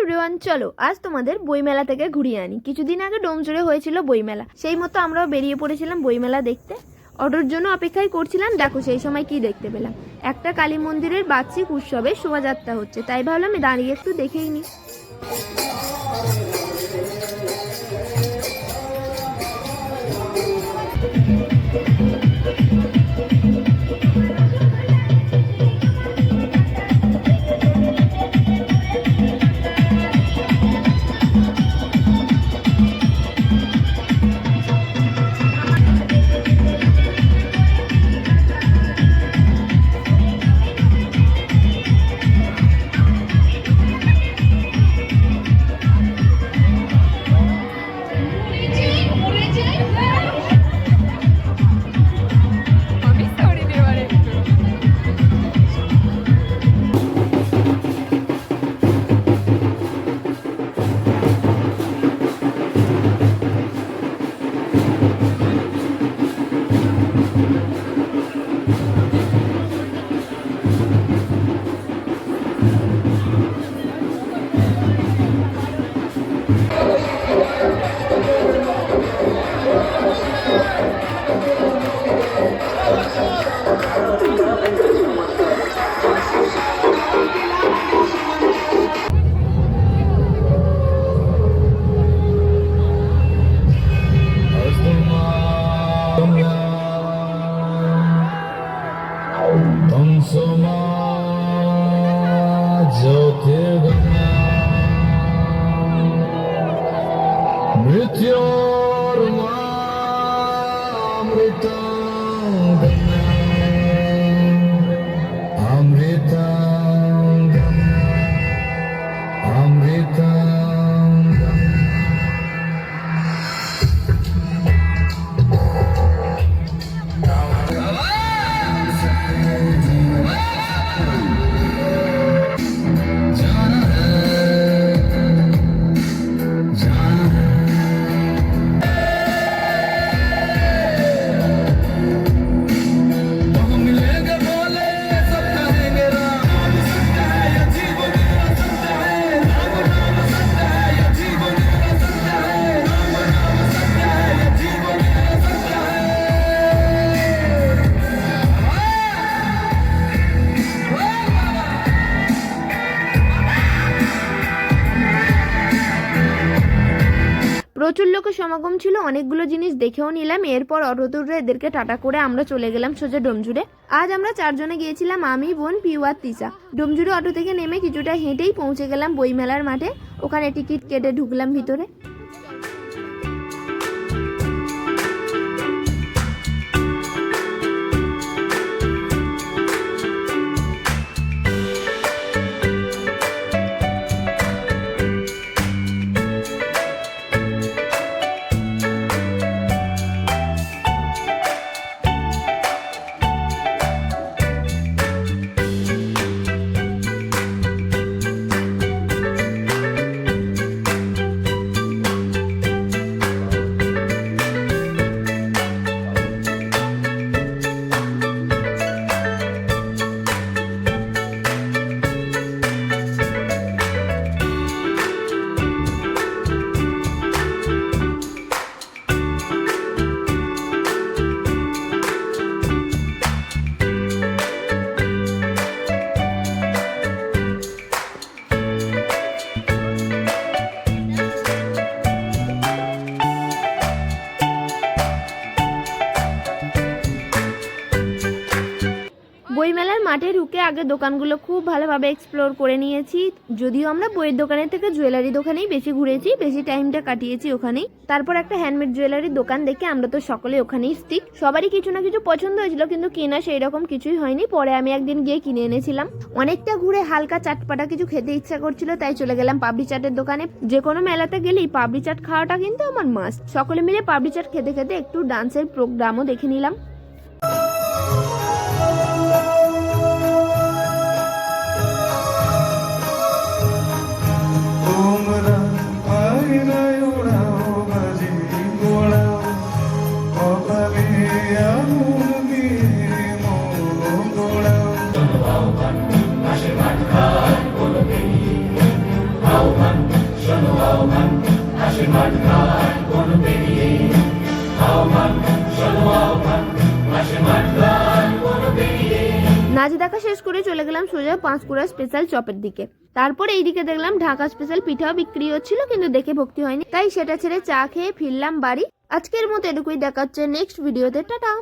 Everyone, চলো, আজ তোমাদের বইমেলা থেকে ঘুরিয়ে আনি। কিছুদিন আগে ডোমজুড়ে হয়েছিল বইমেলা। সেই মতো আমরাও বেরিয়ে পড়েছিলাম বইমেলা দেখতে। অটোর জন্য অপেক্ষাই করছিলাম, দেখো সেই সময় কি দেখতে পেলাম। একটা কালী মন্দিরের বার্ষিক উৎসবে শোভাযাত্রা হচ্ছে, তাই ভাবলাম দাঁড়িয়ে একটু দেখেই নি। With you. প্রচুর লোকের সমাগম ছিল, অনেকগুলো জিনিস দেখেও নিলাম। এরপর অটো এদেরকে টাটা করে আমরা চলে গেলাম সোজা ডোমজুড়ে। আজ আমরা চারজনে গিয়েছিলাম, আমি, বোন, পিউ আর তিসা ডোমজুড়ে অটো থেকে নেমে কিছুটা হেঁটেই পৌঁছে গেলাম বইমেলার মাঠে। ওখানে টিকিট কেটে ঢুকলাম ভিতরে। বইমেলার মাঠে ঢুকে আগে দোকানগুলো খুব ভালোভাবে এক্সপ্লোর করে নিয়েছি। যদিও আমরা বইয়ের দোকানের থেকে জুয়েলারি দোকানেই বেশি ঘুরেছি, বেশি টাইমটা কাটিয়েছি ওখানেই। তারপর একটা হ্যান্ডমেড জুয়েলারির দোকান দেখে আমরা তো সকলে ওখানেই স্টিক সবারই কিছু না কিছু পছন্দ হয়েছিল, কিন্তু কেনা সেই রকম কিছুই হয়নি। পরে আমি একদিন গিয়ে কিনে এনেছিলাম। অনেকটা ঘুরে হালকা চাটপাটা কিছু খেতে ইচ্ছা করছিল, তাই চলে গেলাম পাবলি চাটের দোকানে। যে কোনো মেলাতে গেলেই পাবলি চাট খাওয়াটা কিন্তু আমার মাস্ট সকলে মিলে পাবলি চাট খেতে খেতে একটু ডান্সের প্রোগ্রামও দেখে নিলাম। নাচে দেখা শেষ করে চলে গেলাম সোজা পাঁশকুড়া স্পেশাল চপের দিকে। তারপর এইদিকে দেখলাম ঢাকা স্পেশাল পিঠাও বিক্রি হচ্ছিল, কিন্তু দেখে ভক্তি হয়নি। তাই সেটা ছেড়ে চা খেয়ে ফিরলাম বাড়ি। আজকের মতো এটুকুই দেখাচ্ছে নেক্সট ভিডিওতে টাটা।